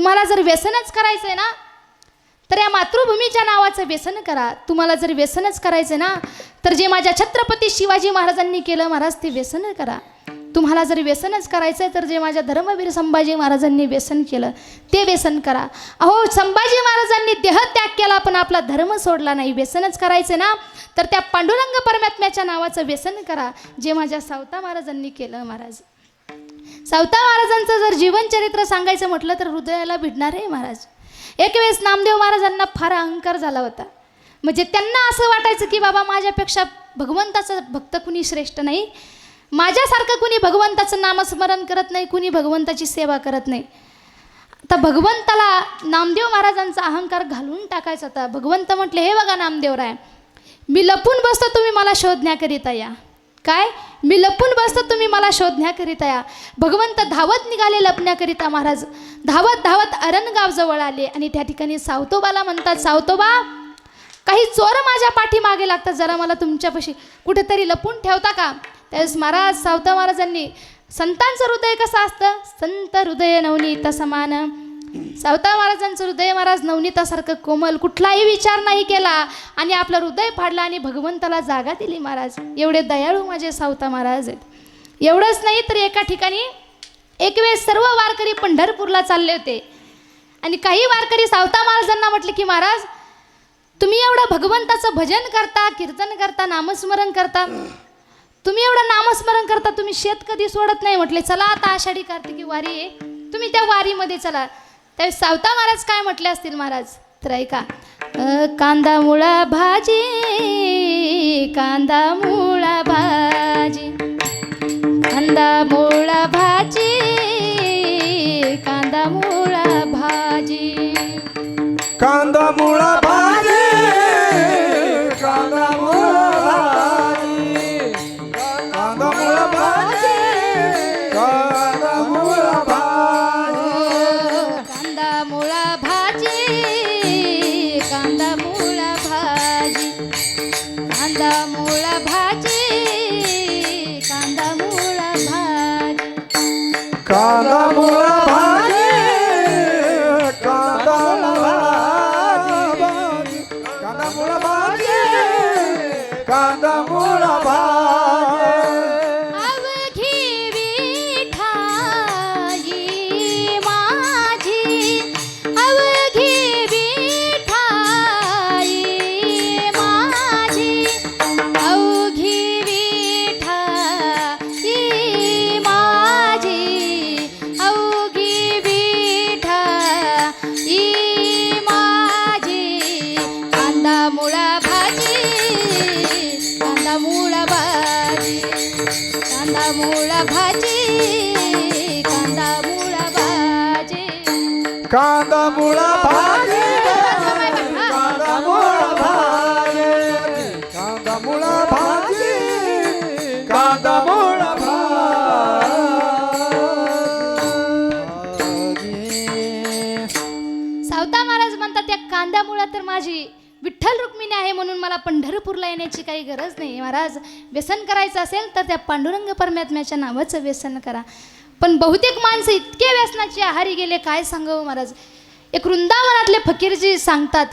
तुम्हाला जर व्यसनच करायचं आहे ना तर या मातृभूमीच्या नावाचं व्यसन करा. तुम्हाला जर व्यसनच करायचं ना तर जे माझ्या छत्रपती शिवाजी महाराजांनी केलं महाराज ते व्यसन करा. तुम्हाला जर व्यसनच करायचं आहे तर जे माझ्या धर्मवीर संभाजी महाराजांनी व्यसन केलं ते व्यसन करा. अहो संभाजी महाराजांनी देहत्याग केला पण आपला धर्म सोडला नाही. व्यसनच करायचं ना तर त्या पांडुरंग परमात्म्याच्या नावाचं व्यसन करा जे माझ्या सावता महाराजांनी केलं महाराज. सावता महाराजांचं जर जीवनचरित्र सांगायचं म्हटलं तर हृदयाला भिडणार आहे महाराज. एक वेळेस नामदेव महाराजांना फार अहंकार झाला होता. म्हणजे त्यांना असं वाटायचं की बाबा माझ्यापेक्षा भगवंताचं भक्त कुणी श्रेष्ठ नाही. माझ्यासारखं कुणी भगवंताचं नामस्मरण करत नाही कुणी भगवंताची सेवा करत नाही. आता भगवंताला नामदेव महाराजांचा अहंकार घालून टाकायचा होता. भगवंत म्हटले हे बघा नामदेवराय मी लपून बसतो तुम्ही मला शोधण्याकरिता या. काय? मी लपून बसतो तुम्ही मला शोधण्याकरिता या. भगवंत धावत निघाले लपण्याकरिता महाराज. धावत धावत अरणगावजवळ आले आणि त्या ठिकाणी सावतोबाला म्हणतात सावतोबा काही चोर माझ्या पाठीमागे लागतात जरा मला तुमच्यापाशी कुठेतरी लपून ठेवता का? त्यावेळेस महाराज सावता महाराजांनी संतांचं हृदय कसं असतं? संत हृदय नवनीत समान सावता महाराजांचं हृदय महाराज नवनीतासारखं कोमल कुठलाही विचार नाही केला आणि आपलं हृदय फाडलं आणि भगवंताला जागा दिली महाराज. एवढे दयाळू माझे सावता महाराज आहेत. एवढंच नाही तर एका ठिकाणी एक वेळेस सर्व वारकरी पंढरपूरला चालले होते. आणि काही वारकरी सावता महाराजांना म्हटले की महाराज तुम्ही एवढं भगवंताचं भजन करता कीर्तन करता नामस्मरण करता. तुम्ही एवढं नामस्मरण करता तुम्ही शेत कधी सोडत नाही? म्हटले चला आता आषाढी कार्तिकी वारी आहे. तुम्ही त्या वारीमध्ये चला. त्यावेळेस सावता महाराज काय म्हटले असतील महाराज? तर ऐका. कांदा मुळा भाजी कांदा मुळा भाजी कांदा मुळा भाजी कांदा मुळा भाजी. कांदा मुळा कांदा मुळा भाजी कांदा मुळा भाजी. कांदा भाजी कांदा भाजी कांदा भाजी कांदा भाजी. भाजी कांदा मुळा भाजी. कांदा मुळा भाजी कांदा मुळा भाजी. कांदा मुळा भाजी कांदा मुळा भाजी. सावता महाराज म्हणतात त्या कांदा मुळा तर माझी विठ्ठल रुक्मिणी आहे म्हणून मला पंढरपूरला येण्याची काही गरज नाही. महाराज व्यसन करायचं असेल तर त्या पांडुरंग परमात्म्याच्या नावाचं व्यसन करा. पण बहुतेक माणसं इतके व्यसनाची आहारी गेले काय सांगावं महाराज? एक वृंदावनातले फकीरजी सांगतात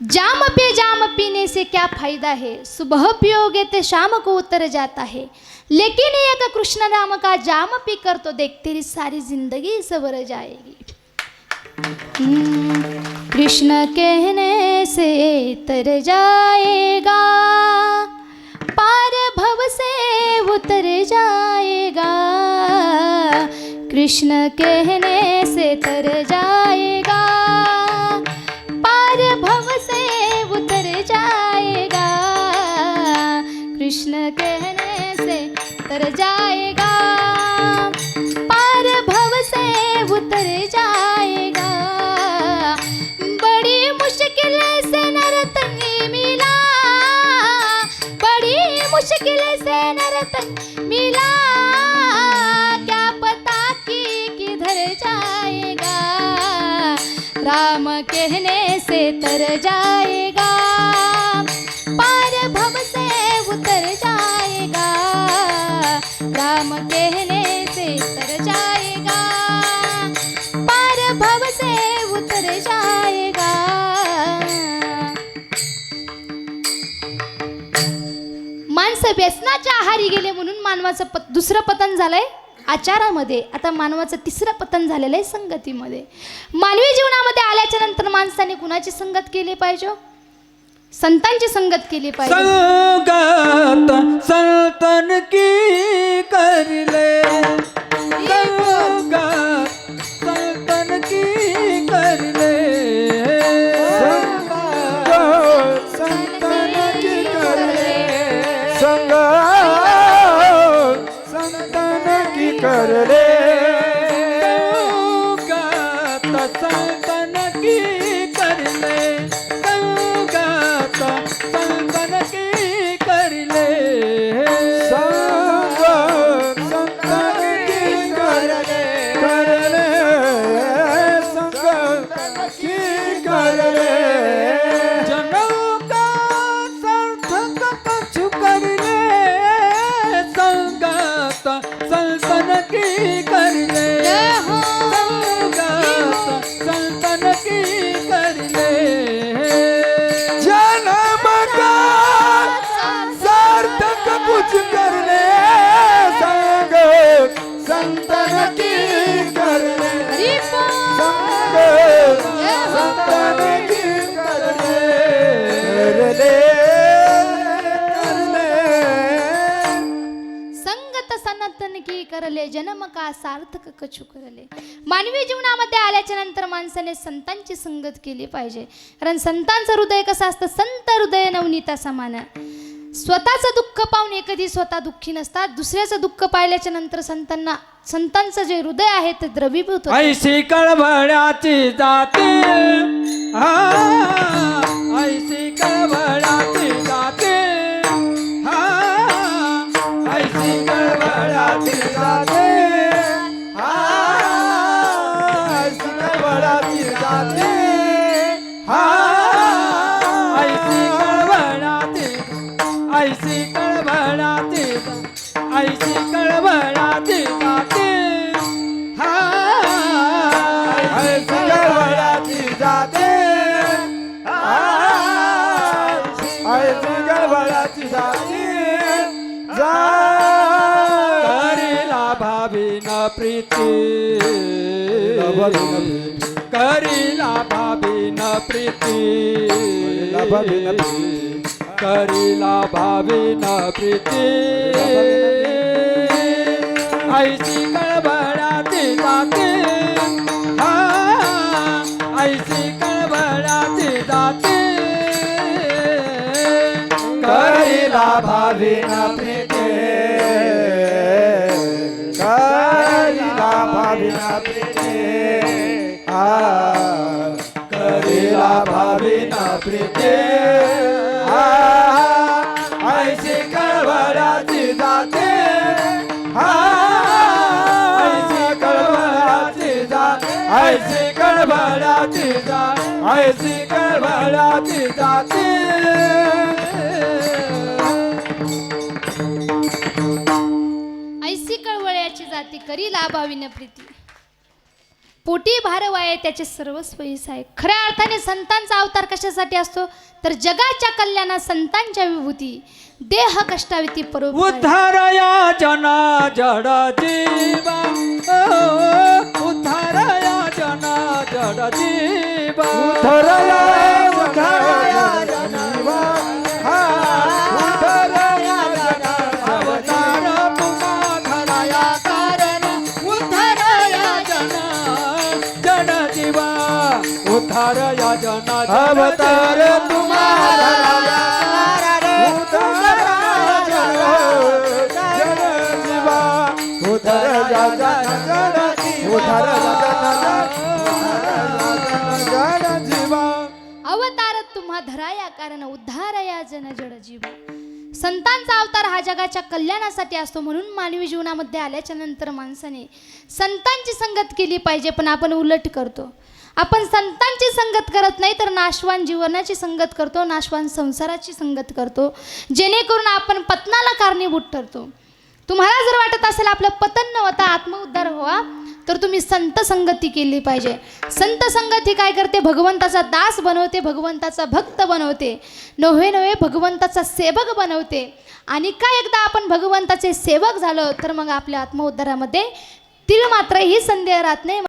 जाम पे जाम पीने से क्या फायदा है? सुबह पियोगे ते शाम को उतर जाता है. लेकिन एक कृष्ण नाम का जाम पी कर तो देख तेरी सारी जिंदगी सवर जाएगी. हम्म, कृष्ण कहने से तर जाएगा। पार भव से उतर जाएगा। कृष्ण कहने से तर जाएगा। पार भव से उतर जाएगा। कृष्ण कहने से तर जाएगा। मुश्किल से नरतंग मिला। क्या पता कि किधर जाएगा। राम कहने से तर जाएगा। पार भव से उतर जाएगा। राम कहने माणसं व्यसनाच्या आहारी गेले म्हणून मानवाचं पत दुसरं पतन झालंय आचारामध्ये. आता मानवाचं तिसरं पतन झालेलं आहे संगतीमध्ये. मानवी जीवनामध्ये आल्याच्यानंतर माणसाने कुणाची संगत केली पाहिजे? संतांची संगत केली पाहिजे. संगत संतन की करले? संगत सल्तन का सार्थक कछु करले? मानवी जीवनामध्ये आल्याच्यानंतर माणसाने संतांची संगत केली पाहिजे. कारण संतांचं हृदय कसं असतं? संत हृदय नवनीता समान स्वतःचं दुःख पाहून कधी स्वतः दुःखी नसतात. दुसऱ्याचं दुःख पाहिल्याच्या नंतर संतांना संतांचं जे हृदय आहे ते द्रवीभूत ऐशी कळवळ्याची जाते. ऐशी कळवळ्याची ऐशी कळवळ्याची जाते हा ऐसी गडबडाची जाते ऐसी गडबडाची जाते जा करीला भावीन प्रीती. करीला भावीन प्रीती. करीला भावीन प्रीती. ऐशी कळबळाची जाते. हा ऐशी कळबळाची जाते. करीला भावीन प्रीते. करीला भावीन प्रीती. आ करीला भावीन प्रीती. ऐशी कळवळाची जाते. ऐसी कळवळ्याची जाती करी लाभाविन प्रीती. पोटी भारवाये त्याचे सर्वस्वयीस आहे खऱ्या अर्थाने संतांचा अवतार कशासाठी असतो? तर जगाच्या कल्याणा संतांच्या विभूती देह कष्टाविती परोपकार. उद्धारया जना जड जीवा. ओ, उद्धारया जना जड जीवा. उद्धरया उद्धरया जनीवा हा उद्धरया जनीवा अवतार पुन्हा धराया कारण उद्धारया जना जड जीवा उद्धारया जना जड अवतार जीवा. तुम्हारा जनीवा उद्धर जा उद्धर जीवा धराया कारण उद्धारया जन जड जीवा. संतांचा अवतार हा जगाच्या कल्याणासाठी असतो म्हणून मानवी जीवनामध्ये आल्याच्यानंतर माणसाने संतांची संगत केली पाहिजे पण आपण उलट करतो. आपण संतांची संगत करत नाही तर नाशवान जीवनाची संगत करतो नाशवान संसाराची संगत करतो. जेणेकरून आपण पतनाला कारणीभूत ठरतो. तुम्हाला जर वाटत असेल आपलं पतन न होता आत्मउद्धार व्हावा तर तुम्ही संत संगती केली पाहिजे. संत संगती काय करते? भगवंताचा दास बनवते भगवंताचा भक्त बनवते. नव्हे नव्हे भगवंताचा सेवक बनवते. आणि काय एकदा आपण भगवंताचे सेवक झालो तर मग आपल्या आत्मोद्धारामध्ये मात्र ही संदेह राहत नाही.